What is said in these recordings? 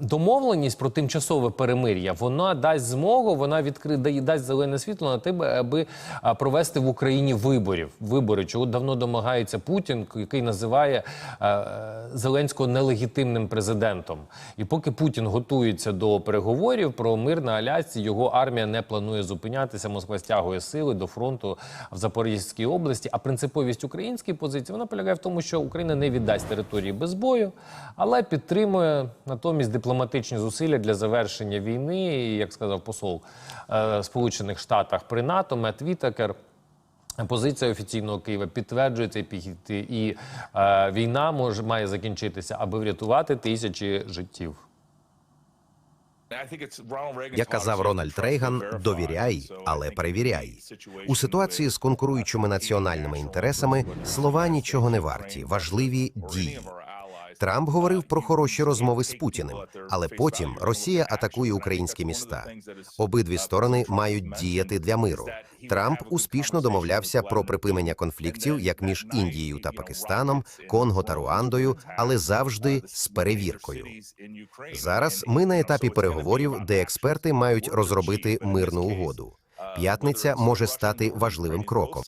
Домовленість про тимчасове перемир'я вона дасть змогу, вона відкриє дасть зелене світло на те, аби провести в Україні виборів. Вибори, чого давно домагається Путін, який називає е, Зеленського нелегітимним президентом. І поки Путін готується до переговорів про мир на Алясці, його армія не планує зупинятися. Москва стягує сили до фронту в Запорізькій області. А принциповість української позиції вона полягає в тому, що Україна не віддасть території без бою, але підтримує натомість дипломатичні зусилля для завершення війни. Як сказав посол е, Сполучених Штатах при НАТО Мет Вітакер. Позиція офіційного Києва підтверджує цей підхід, і е, війна може має закінчитися, аби врятувати тисячі життів. Як казав Рональд Рейган, довіряй, але перевіряй. У ситуації з конкуруючими національними інтересами слова нічого не варті, важливі дії. Трамп говорив про хороші розмови з Путіним, але потім Росія атакує українські міста. Обидві сторони мають діяти для миру. Трамп успішно домовлявся про припинення конфліктів як між Індією та Пакистаном, Конго та Руандою, але завжди з перевіркою. Зараз ми на етапі переговорів, де експерти мають розробити мирну угоду. П'ятниця може стати важливим кроком.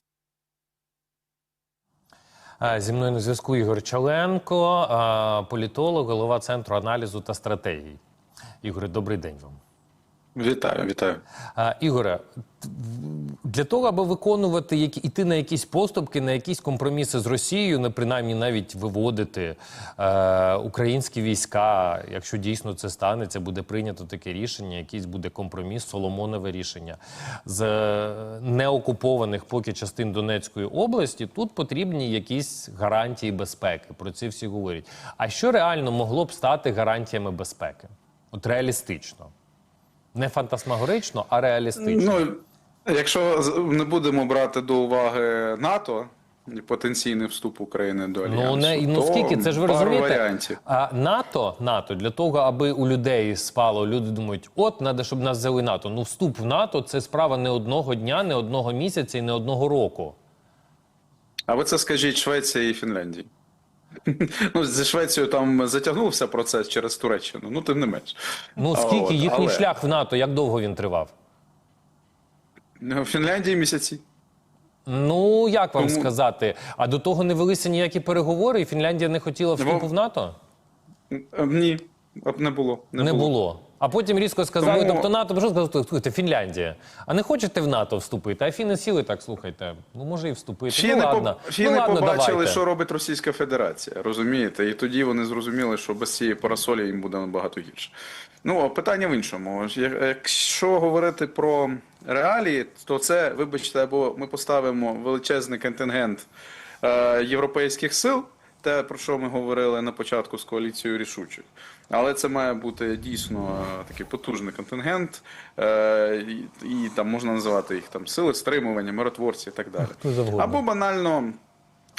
Зі мною на зв'язку Ігор Чаленко, політолог, голова центру аналізу та стратегій. Ігоре, добрий день вам. Вітаю, вітаю. А, Ігоре, для того, аби виконувати які іти на якісь поступки, на якісь компроміси з Росією, не принаймні навіть виводити е, українські війська, якщо дійсно це станеться, буде прийнято таке рішення, якийсь буде компроміс, соломонове рішення з е, неокупованих поки частин Донецької області. Тут потрібні якісь гарантії безпеки. Про це всі говорять. А що реально могло б стати гарантіями безпеки? От реалістично. Не фантасмагорично, а реалістично. Ну, якщо не будемо брати до уваги НАТО і потенційний вступ України до альянсу, Ну не ну скільки це ж ви розумієте? варіантів. А НАТО, НАТО для того, аби у людей спало, люди думають, от треба, щоб нас взяли НАТО. Ну, вступ в НАТО це справа не одного дня, не одного місяця і не одного року. А ви це скажіть Швеції і Фінляндії. Ну, зі Швецією там затягнувся процес через Туреччину, ну тим не менш. Ну скільки от, їхній але шлях в НАТО, як довго він тривав? В Фінляндії місяці. Ну як вам Тому- сказати? А до того не велися ніякі переговори, і Фінляндія не хотіла вступу Ну, в НАТО? Ні, не було. Не, Не було. А потім різко сказали, Тому- тобто НАТО, що сказали, слухайте, Фінляндія. А не хочете в НАТО вступити? А фіни сіли так, слухайте. Ну може і вступити. Фіни, ну по- ладно, фіни ну, ладно, побачили, давайте. що робить Російська Федерація, розумієте? І тоді вони зрозуміли, що без цієї парасолі їм буде набагато гірше. Ну, а питання в іншому. Я- Якщо говорити про реалії, то це, вибачте, або ми поставимо величезний контингент е, європейських сил. Те, про що ми говорили на початку з коаліцією рішучих. Але це має бути дійсно е, такий потужний контингент, е, і, і там можна називати їх там сили стримування, миротворці і так далі. Або банально.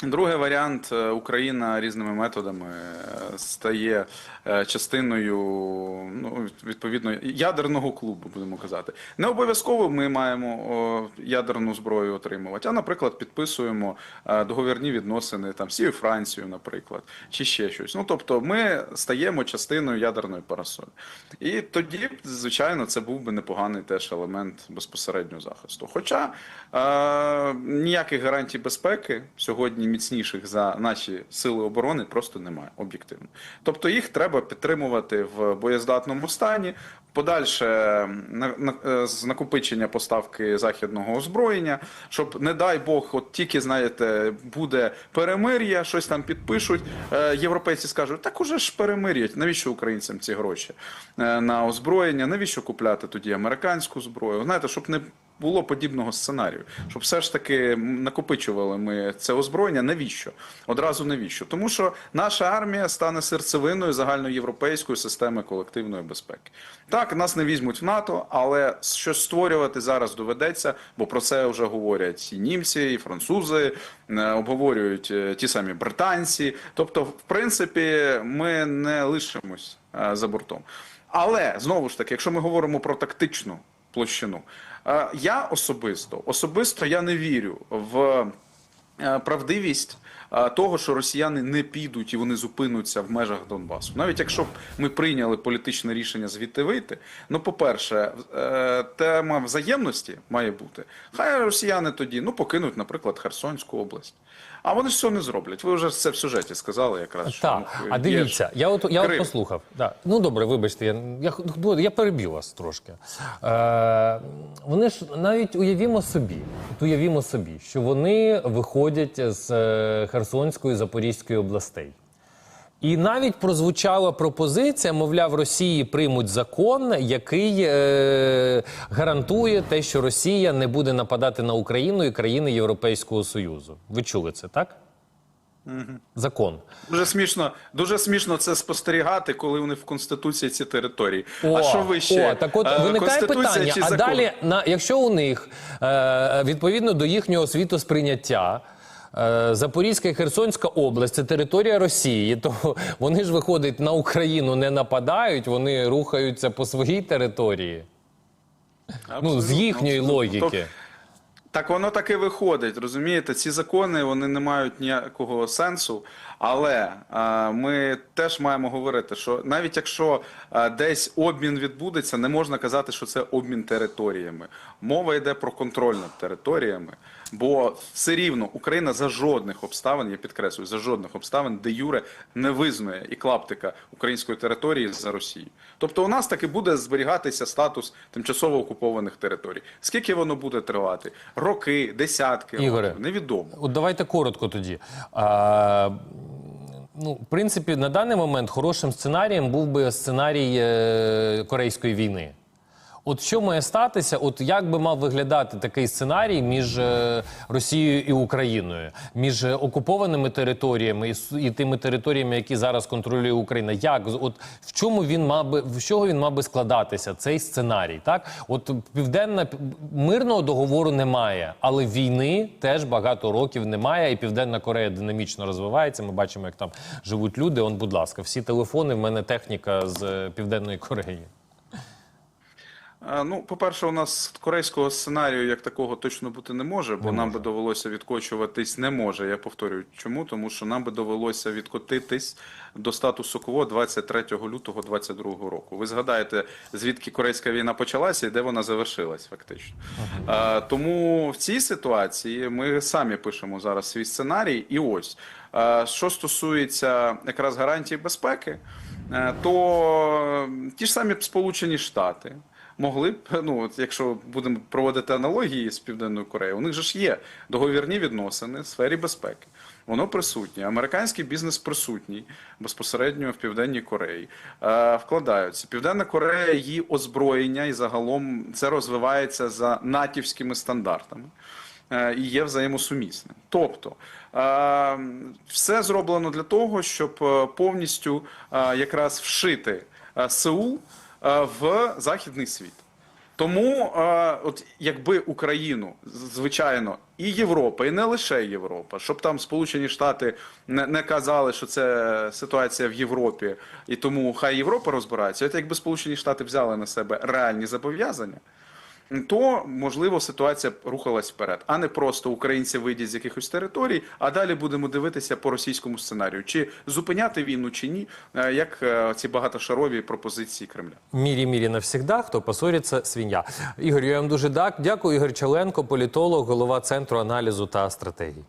Другий варіант е, Україна різними методами е, стає е, частиною ну, відповідно ядерного клубу, будемо казати. Не обов'язково ми маємо ядерну зброю отримувати, а, наприклад, підписуємо договірні відносини там з Францією, наприклад, чи ще щось. Ну тобто, ми стаємо частиною ядерної парасолі. І тоді, звичайно, це був би непоганий теж елемент безпосереднього захисту. Хоча е, ніяких гарантій безпеки сьогодні міцніших за наші сили оборони просто немає об'єктивно. Тобто їх треба підтримувати в боєздатному стані. Подальше е, накопичення поставки західного озброєння, щоб, не дай Бог, от тільки знаєте, буде перемир'я, щось там підпишуть. Е, європейці скажуть, так уже ж перемир'ять. Навіщо українцям ці гроші е, на озброєння? Навіщо купляти тоді американську зброю? Знаєте, щоб не було подібного сценарію, щоб все ж таки накопичували ми це озброєння. Навіщо? Одразу навіщо? Тому що наша армія стане серцевиною загальноєвропейської системи колективної безпеки. Так, нас не візьмуть в НАТО, але щось створювати зараз доведеться, бо про це вже говорять і німці, і французи, е, обговорюють е, ті самі британці. Тобто, в принципі, ми не лишимось е, за бортом. Але знову ж таки, якщо ми говоримо про тактичну площину, е, я особисто особисто я не вірю в е, правдивість е, того, що росіяни не підуть і вони зупинуться в межах Донбасу. Навіть якщо б ми прийняли політичне рішення звідти вийти, ну, по-перше, тема взаємності має бути. Хай росіяни тоді ну, покинуть, наприклад, Херсонську область. А вони ж цього не зроблять. Ви вже це в сюжеті сказали якраз. що, Так, ну, а є дивіться, ж я от я от Крим. послухав. Да. Ну добре, вибачте, я, я, ну, я перебив вас трошки. Е, вони ж навіть уявімо собі, от уявімо собі, що вони виходять з е, Херсонської Запорізької областей. І навіть прозвучала пропозиція, мовляв, Росії приймуть закон, який е, гарантує те, що Росія не буде нападати на Україну і країни Європейського Союзу. Ви чули це, так? Закон. Дуже смішно, дуже смішно це спостерігати, коли вони в конституції ці території. О, а що ви ще? О, так от Е, виникає питання. А закон? далі, на, якщо у них е, відповідно до їхнього світосприйняття. Е, Запорізька і Херсонська область це територія Росії, то вони ж виходить на Україну не нападають, вони рухаються по своїй території. Ну, з їхньої абсолютно. логіки. Так воно так і виходить, розумієте? Ці закони вони не мають ніякого сенсу. Але а, ми теж маємо говорити, що навіть якщо а, десь обмін відбудеться, не можна казати, що це обмін територіями. Мова йде про контроль над територіями, бо все рівно Україна за жодних обставин, я підкреслюю, за жодних обставин, де Юре не визнає і клаптика української території за Росію. Тобто у нас таки буде зберігатися статус тимчасово окупованих територій. Скільки воно буде тривати? Роки, десятки Ігоре, років, невідомо. От давайте коротко тоді. А, ну, в принципі, на даний момент хорошим сценарієм був би сценарій е, Корейської війни. От що має статися? От як би мав виглядати такий сценарій між е, Росією і Україною, між е, окупованими територіями і, тими територіями, які зараз контролює Україна? Як от в чому він мав би в чого він мав би складатися? Цей сценарій? Так, от південна мирного договору немає, але війни теж багато років немає. І Південна Корея динамічно розвивається. Ми бачимо, як там живуть люди. Он, будь ласка, всі телефони. В мене техніка з е, Південної Кореї. А, Ну, по-перше, у нас корейського сценарію як такого точно бути не може, бо нам би довелося відкочуватись не може. Я повторюю, чому? Тому що нам би довелося відкотитись до статусу КВО 23 лютого 22 року. Ви згадаєте, звідки корейська війна почалася і де вона завершилась, фактично. А, тому в цій ситуації ми самі пишемо зараз свій сценарій. І ось а, що стосується якраз гарантій безпеки, е, то ті ж самі Сполучені Штати могли б, ну от якщо будемо проводити аналогії з Південною Кореєю, у них же ж є договірні відносини в сфері безпеки. Воно присутнє. Американський бізнес присутній безпосередньо в Південній Кореї. Е, вкладаються. Південна Корея, її озброєння і загалом це розвивається за натівськими стандартами е, і є взаємосумісним. Тобто е, все зроблено для того, щоб е, повністю якраз вшити Сеул в західний світ. Тому, е, от якби Україну, звичайно, і Європа, і не лише Європа, щоб там Сполучені Штати не, не казали, що це ситуація в Європі, і тому хай Європа розбирається. От якби Сполучені Штати взяли на себе реальні зобов'язання, то можливо ситуація рухалась вперед, а не просто українці вийдуть з якихось територій, а далі будемо дивитися по російському сценарію, чи зупиняти війну, чи ні, е, як е, ці багатошарові пропозиції Кремля. Мірі мірі навсігда, хто посориться, свиня. Ігор, я вам дуже дак- дякую. Ігор Чаленко, політолог, голова центру аналізу та стратегій.